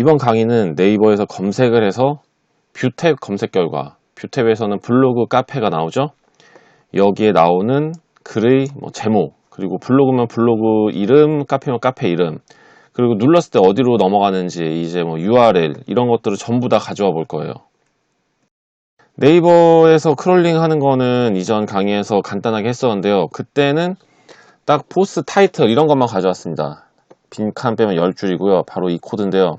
이번 강의는 네이버에서 검색을 해서 뷰탭 검색 결과 뷰탭에서는 블로그 카페가 나오죠? 여기에 나오는 글의 뭐 제목 그리고 블로그면 블로그 이름 카페면 카페 이름 그리고 눌렀을 때 어디로 넘어가는지 이제 뭐 URL 이런 것들을 전부 다 가져와 볼 거예요. 네이버에서 크롤링 하는 거는 이전 강의에서 간단하게 했었는데요. 그때는 딱 포스트 타이틀 이런 것만 가져왔습니다 빈칸 빼면 10줄이고요. 바로 이 코드인데요.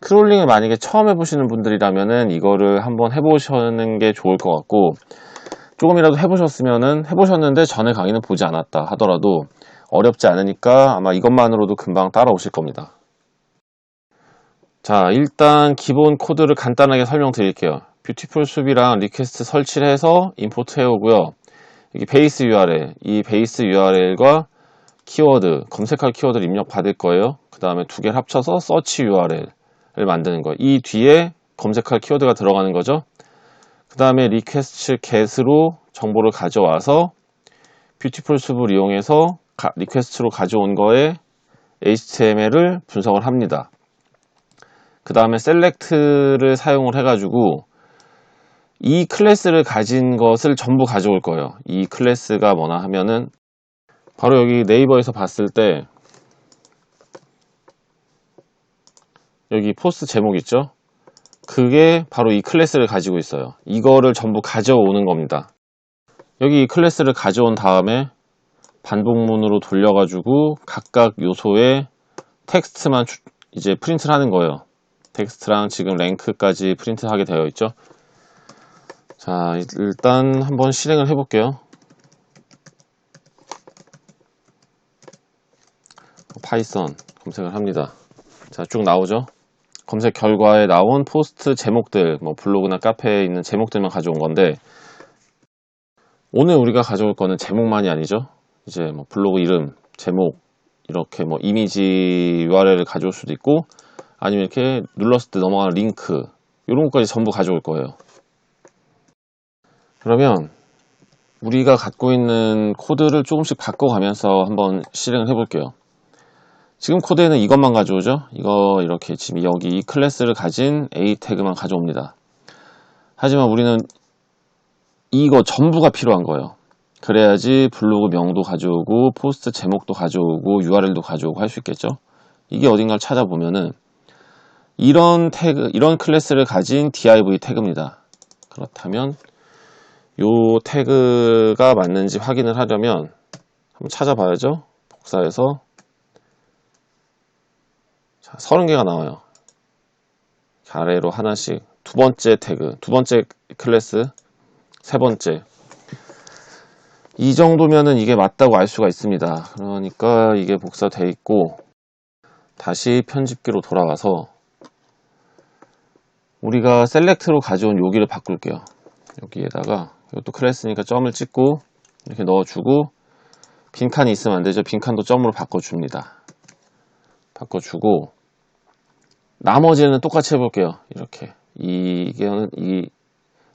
크롤링을 만약에 처음 해보시는 분들이라면은 이거를 한번 해보시는 게 좋을 것 같고 조금이라도 해보셨으면은 해보셨는데 전에 강의는 보지 않았다 하더라도 어렵지 않으니까 아마 이것만으로도 금방 따라오실 겁니다. 자 일단 기본 코드를 간단하게 설명드릴게요. 뷰티풀 수비랑 리퀘스트 설치를 해서 임포트 해오고요. 여기 베이스 URL 이 베이스 URL과 키워드 검색할 키워드를 입력 받을 거예요 그 다음에 두 개를 합쳐서 서치 URL 을 만드는 거예요. 이 뒤에 검색할 키워드가 들어가는 거죠. 그 다음에 리퀘스트 get으로 정보를 가져와서 뷰티풀 숲을 이용해서 가, 리퀘스트로 가져온 거에 HTML을 분석을 합니다. 그 다음에 select를 사용을 해가지고 이 클래스를 가진 것을 전부 가져올 거예요. 이 클래스가 뭐나 하면은 바로 여기 네이버에서 봤을 때 여기 포스트 제목 있죠? 그게 바로 이 클래스를 가지고 있어요. 이거를 전부 가져오는 겁니다. 여기 이 클래스를 가져온 다음에 반복문으로 돌려가지고 각각 요소에 텍스트만 이제 프린트를 하는 거예요. 텍스트랑 지금 랭크까지 프린트하게 되어 있죠. 자, 일단 한번 실행을 해볼게요. 파이썬 검색을 합니다. 자, 쭉 나오죠. 검색 결과에 나온 포스트 제목들, 뭐 블로그나 카페에 있는 제목들만 가져온 건데 오늘 우리가 가져올 거는 제목만이 아니죠. 이제 뭐 블로그 이름, 제목, 이렇게 뭐 이미지 URL을 가져올 수도 있고 아니면 이렇게 눌렀을 때 넘어가는 링크 이런 것까지 전부 가져올 거예요. 그러면 우리가 갖고 있는 코드를 조금씩 바꿔가면서 한번 실행을 해볼게요. 지금 코드에는 이것만 가져오죠? 이거 이렇게 지금 여기 이 클래스를 가진 a 태그만 가져옵니다. 하지만 우리는 이거 전부가 필요한 거예요. 그래야지 블로그 명도 가져오고 포스트 제목도 가져오고 URL도 가져오고 할 수 있겠죠? 이게 어딘가를 찾아보면은 이런 태그 이런 클래스를 가진 div 태그입니다. 그렇다면 요 태그가 맞는지 확인을 하려면 한번 찾아봐야죠? 복사해서 자, 30개가 나와요. 아래로 하나씩 두 번째 태그, 두 번째 클래스, 세 번째 이 정도면은 이게 맞다고 알 수가 있습니다. 그러니까 이게 복사돼 있고 다시 편집기로 돌아가서 우리가 셀렉트로 가져온 여기를 바꿀게요. 여기에다가 이것도 클래스니까 점을 찍고 이렇게 넣어주고 빈칸이 있으면 안 되죠. 빈칸도 점으로 바꿔줍니다. 바꿔주고 나머지는 똑같이 해볼게요. 이렇게. 이게는 이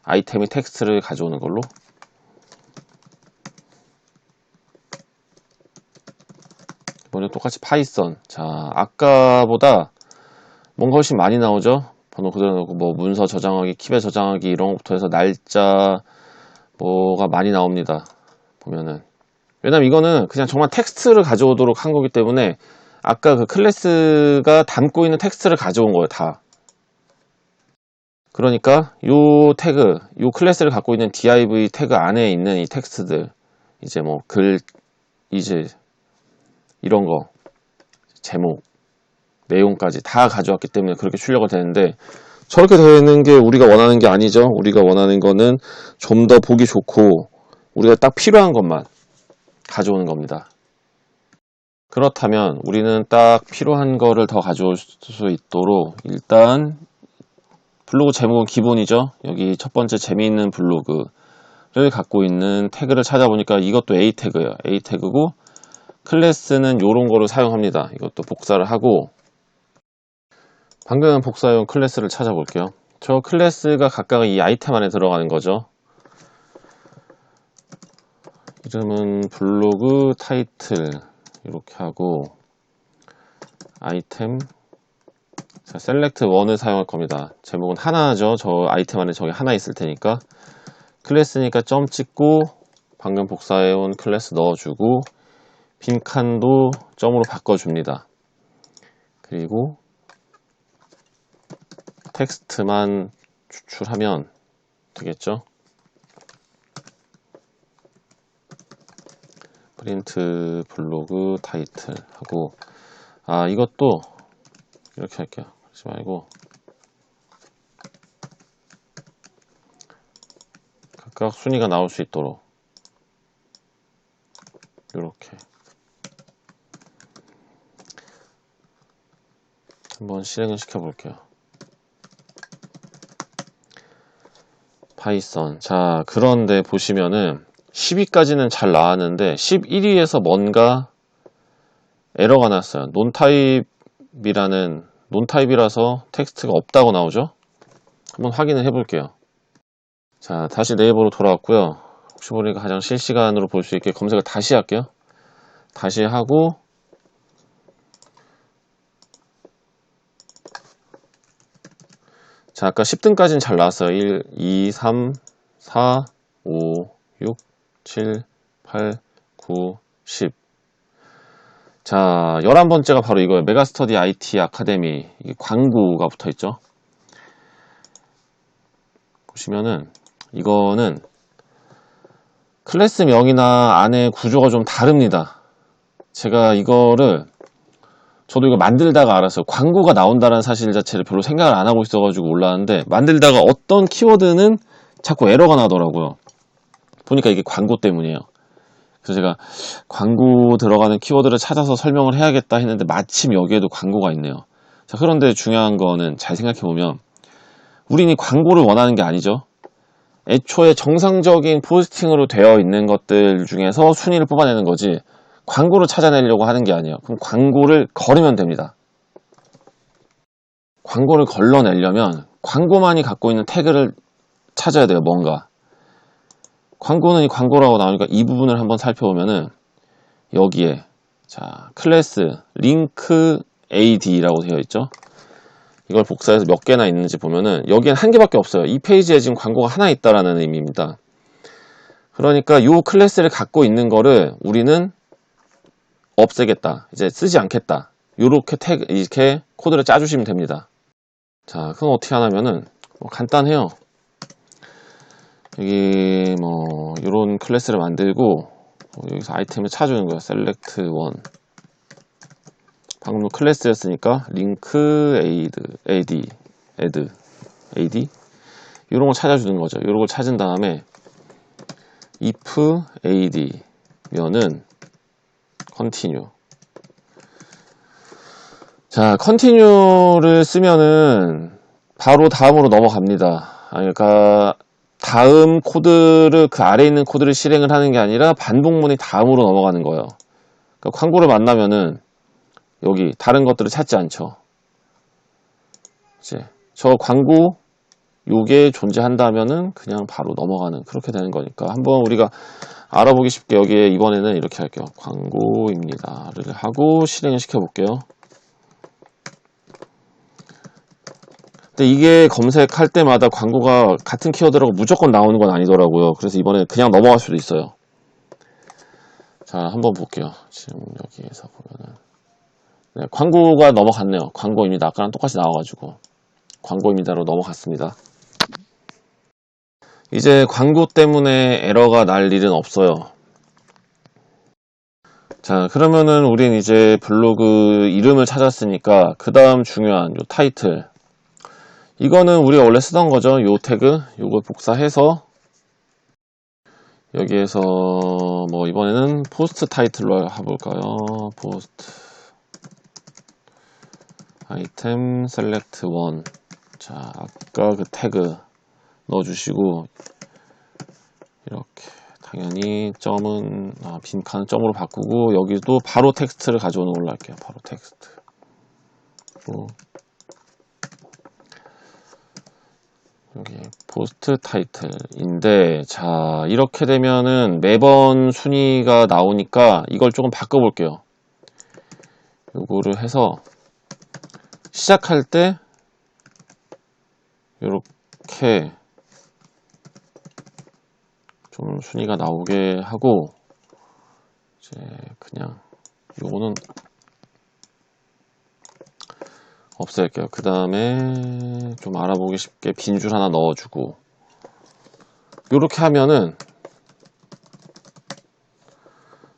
아이템이 텍스트를 가져오는 걸로. 이번에 똑같이 파이썬. 자 아까보다 뭔가 훨씬 많이 나오죠? 번호 그대로 넣고 뭐 문서 저장하기 키배 저장하기 이런 것부터 해서 날짜 뭐가 많이 나옵니다. 보면은. 왜냐면 이거는 그냥 정말 텍스트를 가져오도록 한 거기 때문에 아까 그 클래스가 담고 있는 텍스트를 가져온 거예요, 다. 그러니까 요 태그, 요 클래스를 갖고 있는 div 태그 안에 있는 이 텍스트들, 이제 뭐 글, 이제 이런 거, 제목, 내용까지 다 가져왔기 때문에 그렇게 출력을 되는데 저렇게 되는 게 우리가 원하는 게 아니죠. 우리가 원하는 거는 좀 더 보기 좋고 우리가 딱 필요한 것만 가져오는 겁니다. 그렇다면 우리는 딱 필요한 거를 더 가져올 수 있도록 일단 블로그 제목은 기본이죠. 여기 첫 번째 재미있는 블로그를 갖고 있는 태그를 찾아보니까 이것도 A 태그예요. A 태그고 클래스는 이런 거를 사용합니다. 이것도 복사를 하고 방금 복사용 클래스를 찾아볼게요. 저 클래스가 각각 이 아이템 안에 들어가는 거죠. 이름은 블로그 타이틀 이렇게 하고 아이템 자, 셀렉트 1을 사용할 겁니다. 제목은 하나죠. 저 아이템 안에 저기 하나 있을 테니까. 클래스니까 점 찍고 방금 복사해온 클래스 넣어주고 빈 칸도 점으로 바꿔줍니다. 그리고 텍스트만 추출하면 되겠죠. 프린트 블로그 타이틀 하고 아 이것도 이렇게 할게요. 그러지 말고 각각 순위가 나올 수 있도록 이렇게 한번 실행을 시켜 볼게요. 파이썬. 자, 그런데 보시면은 10위까지는 잘 나왔는데 11위에서 뭔가 에러가 났어요. 논타입이라는 논타입이라서 텍스트가 없다고 나오죠. 한번 확인을 해볼게요. 자, 다시 네이버로 돌아왔고요. 혹시 모르니까 가장 실시간으로 볼 수 있게 검색을 다시 할게요. 다시 하고 자, 아까 10등까지는 잘 나왔어요. 1, 2, 3, 4, 5, 6, 7, 8, 9, 10. 자, 11번째가 바로 이거예요. 메가스터디 IT 아카데미. 광고가 붙어 있죠. 보시면은, 이거는 클래스명이나 안에 구조가 좀 다릅니다. 제가 이거를 저도 이거 만들다가 알았어요. 광고가 나온다는 사실 자체를 별로 생각을 안 하고 있어가지고 올라왔는데 만들다가 어떤 키워드는 자꾸 에러가 나더라고요. 보니까 이게 광고 때문이에요. 그래서 제가 광고 들어가는 키워드를 찾아서 설명을 해야겠다 했는데 마침 여기에도 광고가 있네요. 자, 그런데 중요한 거는 잘 생각해 보면 우린 이 광고를 원하는 게 아니죠. 애초에 정상적인 포스팅으로 되어 있는 것들 중에서 순위를 뽑아내는 거지 광고를 찾아내려고 하는 게 아니에요. 그럼 광고를 걸으면 됩니다. 광고를 걸러내려면 광고만이 갖고 있는 태그를 찾아야 돼요. 뭔가. 광고는 이 광고라고 나오니까 이 부분을 한번 살펴보면은 여기에 자 클래스 링크 AD라고 되어 있죠. 이걸 복사해서 몇 개나 있는지 보면은 여기엔 한 개밖에 없어요. 이 페이지에 지금 광고가 하나 있다라는 의미입니다. 그러니까 이 클래스를 갖고 있는 거를 우리는 없애겠다. 이제 쓰지 않겠다. 요렇게 태그, 이렇게 코드를 짜주시면 됩니다. 자, 그럼 어떻게 하냐면은, 뭐 간단해요. 여기, 뭐, 요런 클래스를 만들고, 뭐 여기서 아이템을 찾아주는 거예요. select one. 방금 클래스였으니까, 링크 aid, ad, add, ad. 요런 걸 찾아주는 거죠. 요런 걸 찾은 다음에, if ad 면은, continue. 자, continue를 쓰면은 바로 다음으로 넘어갑니다. 아, 그러니까 다음 코드를 그 아래에 있는 코드를 실행을 하는 게 아니라 반복문이 다음으로 넘어가는 거예요. 그러니까 광고를 만나면은 여기 다른 것들을 찾지 않죠. 이제 저 광고 요게 존재한다면은 그냥 바로 넘어가는 그렇게 되는 거니까 한번 우리가 알아보기 쉽게 여기에 이번에는 이렇게 할게요. 광고입니다를 하고 실행을 시켜 볼게요. 근데 이게 검색할 때마다 광고가 같은 키워드라고 무조건 나오는 건 아니더라고요. 그래서 이번에 그냥 넘어갈 수도 있어요. 자, 한번 볼게요. 지금 여기에서 보면은. 네, 광고가 넘어갔네요. 광고입니다. 아까랑 똑같이 나와가지고. 광고입니다로 넘어갔습니다. 이제 광고 때문에 에러가 날 일은 없어요. 자, 그러면은 우린 이제 블로그 이름을 찾았으니까 그 다음 중요한 요 타이틀. 이거는 우리가 원래 쓰던 거죠. 요 태그. 요걸 복사해서 여기에서 뭐 이번에는 포스트 타이틀로 해볼까요? 포스트 아이템 셀렉트 원. 자, 아까 그 태그 넣어주시고 이렇게 당연히 점은 아, 빈칸은 점으로 바꾸고 여기도 바로 텍스트를 가져오는 걸로 할게요. 바로 텍스트. 또 여기 포스트 타이틀인데 자 이렇게 되면은 매번 순위가 나오니까 이걸 조금 바꿔볼게요. 요거를 해서 시작할 때 요렇게 좀 순위가 나오게 하고 이제 그냥 요거는 없앨게요. 그 다음에 좀 알아보기 쉽게 빈 줄 하나 넣어주고 요렇게 하면은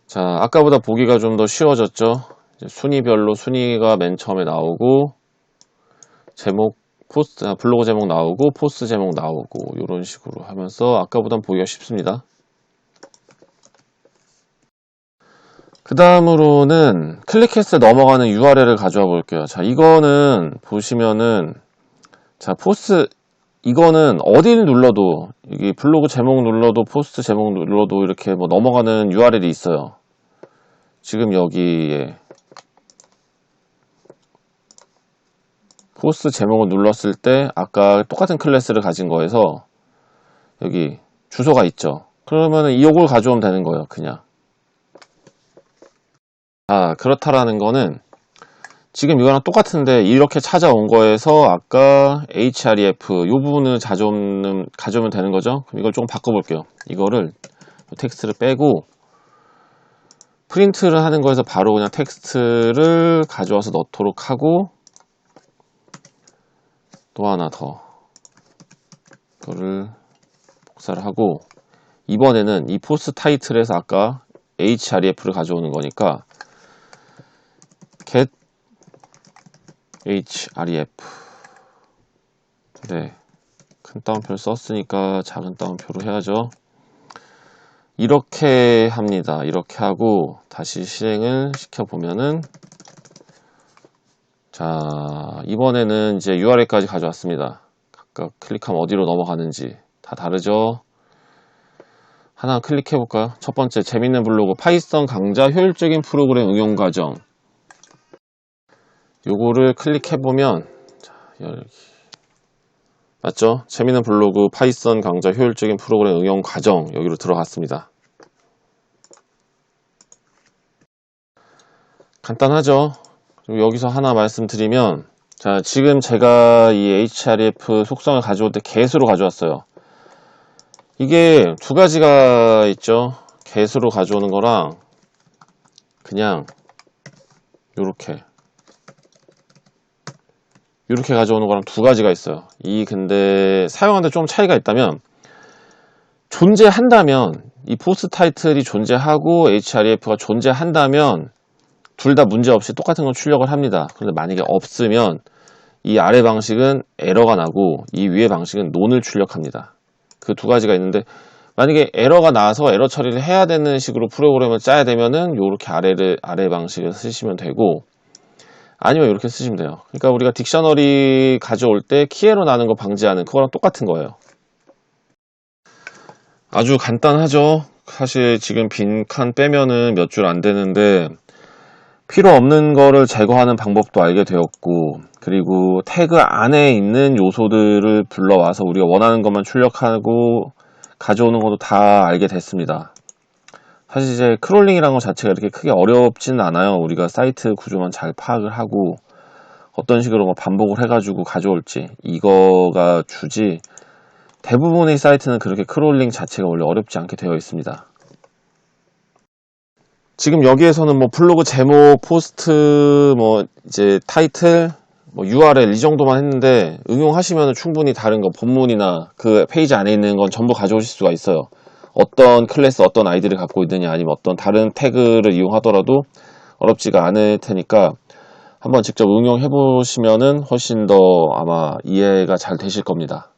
자 아까보다 보기가 좀 더 쉬워졌죠. 순위별로 순위가 맨 처음에 나오고 제목 포스트 아, 블로그 제목 나오고 포스트 제목 나오고 이런 식으로 하면서 아까보단 보기가 쉽습니다. 그 다음으로는 클릭해서 넘어가는 URL을 가져와 볼게요. 자, 이거는 보시면은 자, 포스트 이거는 어디를 눌러도 이게 블로그 제목 눌러도 포스트 제목 눌러도 이렇게 뭐 넘어가는 URL이 있어요. 지금 여기에 포스트 제목을 눌렀을 때 아까 똑같은 클래스를 가진 거에서 여기 주소가 있죠. 그러면은 이걸 가져오면 되는 거예요. 그냥. 아, 그렇다라는 거는 지금 이거랑 똑같은데 이렇게 찾아온 거에서 아까 href 이 부분을 가져오면, 가져오면 되는 거죠. 그럼 이걸 조금 바꿔볼게요. 이거를 텍스트를 빼고 프린트를 하는 거에서 바로 그냥 텍스트를 가져와서 넣도록 하고 또 하나 더 이거를 복사를 하고 이번에는 이 포스트 타이틀에서 아까 href를 가져오는 거니까 get href 네, 큰 따옴표를 썼으니까 작은 따옴표로 해야죠. 이렇게 합니다. 이렇게 하고 다시 실행을 시켜보면은 자 이번에는 이제 URL까지 가져왔습니다. 각각 클릭하면 어디로 넘어가는지 다 다르죠. 하나 클릭해 볼까요? 첫 번째 재밌는 블로그 파이썬 강좌 효율적인 프로그램 응용 과정 요거를 클릭해 보면 자, 여기 맞죠? 재밌는 블로그 파이썬 강좌 효율적인 프로그램 응용 과정 여기로 들어갔습니다. 간단하죠? 여기서 하나 말씀드리면 자 지금 제가 이 href 속성을 가져올 때 개수로 가져왔어요. 이게 두 가지가 있죠. 개수로 가져오는 거랑 그냥 요렇게 이렇게 가져오는 거랑 두 가지가 있어요. 이 근데 사용하는데 좀 차이가 있다면 존재한다면 이 포스트 타이틀이 존재하고 href가 존재한다면 둘 다 문제없이 똑같은 걸 출력을 합니다. 그런데 만약에 없으면 이 아래 방식은 에러가 나고 이 위에 방식은 논을 출력합니다. 그 두 가지가 있는데 만약에 에러가 나서 에러 처리를 해야 되는 식으로 프로그램을 짜야 되면은 이렇게 아래를 아래 방식을 쓰시면 되고 아니면 이렇게 쓰시면 돼요. 그러니까 우리가 딕셔너리 가져올 때 키에러 나는 거 방지하는 그거랑 똑같은 거예요. 아주 간단하죠. 사실 지금 빈 칸 빼면은 몇 줄 안 되는데 필요 없는 거를 제거하는 방법도 알게 되었고 그리고 태그 안에 있는 요소들을 불러와서 우리가 원하는 것만 출력하고 가져오는 것도 다 알게 됐습니다. 사실 이제 크롤링이라는 것 자체가 이렇게 크게 어렵지는 않아요. 우리가 사이트 구조만 잘 파악을 하고 어떤 식으로 뭐 반복을 해가지고 가져올지 이거가 주지 대부분의 사이트는 그렇게 크롤링 자체가 원래 어렵지 않게 되어 있습니다. 지금 여기에서는 뭐 블로그 제목, 포스트, 뭐 이제 타이틀, 뭐 URL 이 정도만 했는데 응용하시면 충분히 다른 거 본문이나 그 페이지 안에 있는 건 전부 가져오실 수가 있어요. 어떤 클래스, 어떤 아이디를 갖고 있느냐 아니면 어떤 다른 태그를 이용하더라도 어렵지가 않을 테니까 한번 직접 응용해 보시면은 훨씬 더 아마 이해가 잘 되실 겁니다.